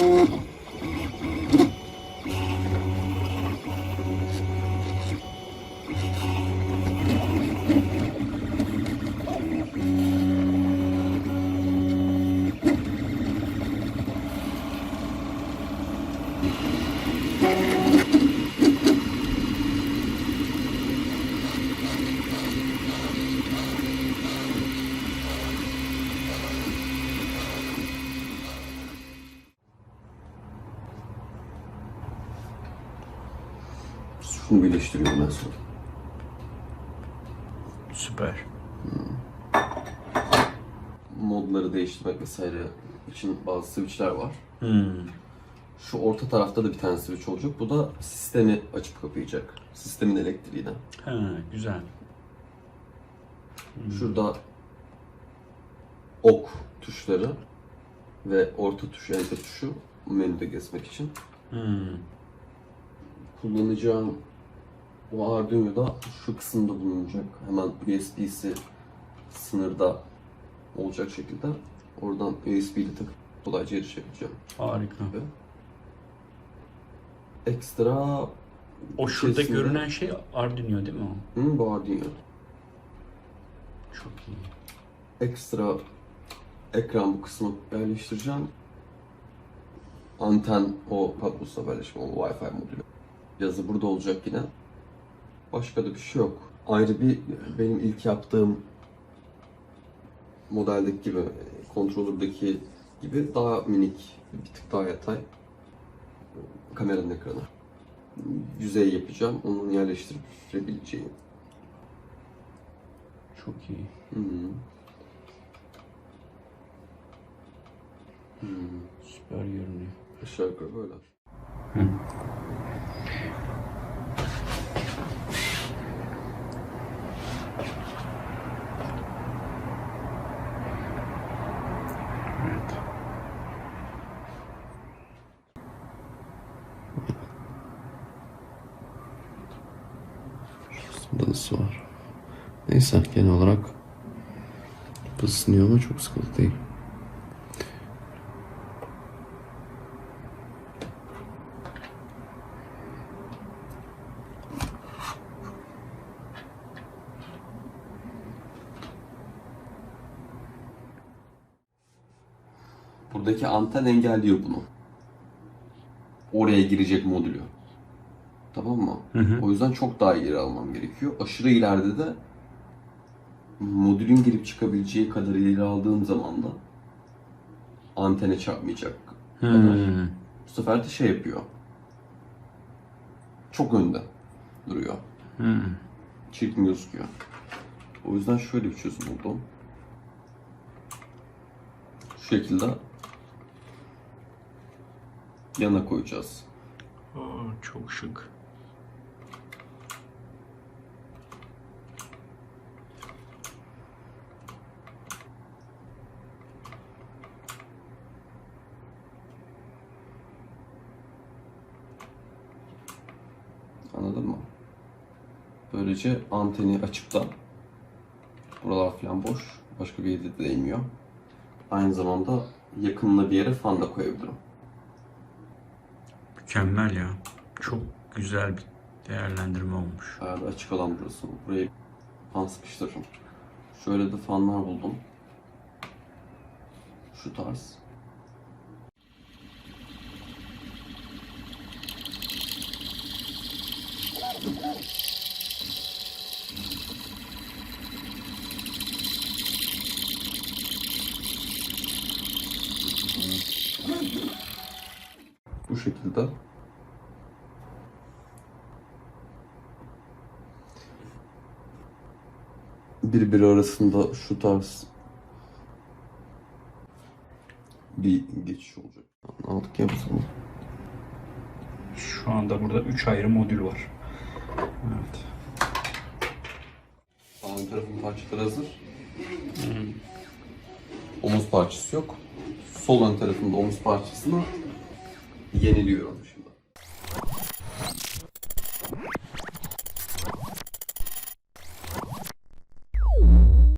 you Şunu birleştiriyorum en son. Süper. Modları değiştirmek vesaire için bazı switchler var. Hmm. Şu orta tarafta da bir tane switch olacak. Bu da sistemi açıp kapayacak. Sistemin elektriğini. Ha, güzel. Şurada ok tuşları ve orta tuş, enter tuşu menüde gezmek için. Hmm. Kullanacağım o Arduino'da şu kısımda bulunacak. Hemen USB'si sınırda olacak şekilde oradan USB ile takıp kolayca erişebileceğim. Harika. Ve ekstra O şurada içerisinde- görünen şey Arduino değil mi o? Hı, bu Arduino. Çok iyi. Ekstra ekran bu kısmı yerleştireceğim. Anten o kablosuz haberleşme, o Wi-Fi modülü. Yazı burada olacak yine. Başka da bir şey yok. Ayrı bir benim ilk yaptığım modeldeki gibi, kontrolördeki gibi daha minik, bir tık daha yatay kameranın ekranı. Yüzey yapacağım, onun yerleştirebileceğim. Çok iyi. Hı -hı. Hmm. Süper görünüyor. Aşağı yukarı böyle. Evet. Burada ısı var. Neyse genel olarak ısınıyor ama çok sıkıntı değil. Buradaki anten engelliyor bunu. Oraya girecek modülü. Tamam mı? Hı hı. O yüzden çok daha ileri almam gerekiyor. Aşırı ileride de modülün girip çıkabileceği kadar ileri aldığım zaman da antene çarpmayacak. Hmm. Bu sefer de şey yapıyor. Çok önde duruyor. Hmm. Çirkin gözüküyor. O yüzden şöyle bir çözüm buldum. Şu şekilde yana koyacağız. Aa, çok şık. Anladın mı? Böylece anteni açıp da buralar falan boş. Başka bir yere de değmiyor. Aynı zamanda yakınına bir yere fan da koyabilirim. Mükemmel ya. Çok güzel bir değerlendirme olmuş. Da açık alan burası. Buraya fan sıkıştırırım. Şöyle de fanlar buldum. Şu tarz. Bu şekilde birbiri arasında şu tarz bir geçiş olacak. Anladık yapsın. Şu anda burada 3 ayrı modül var. Evet. Ön tarafın parçaları hazır. Omuz parçası yok. Sol ön tarafında omuz parçasını yeniliyorum.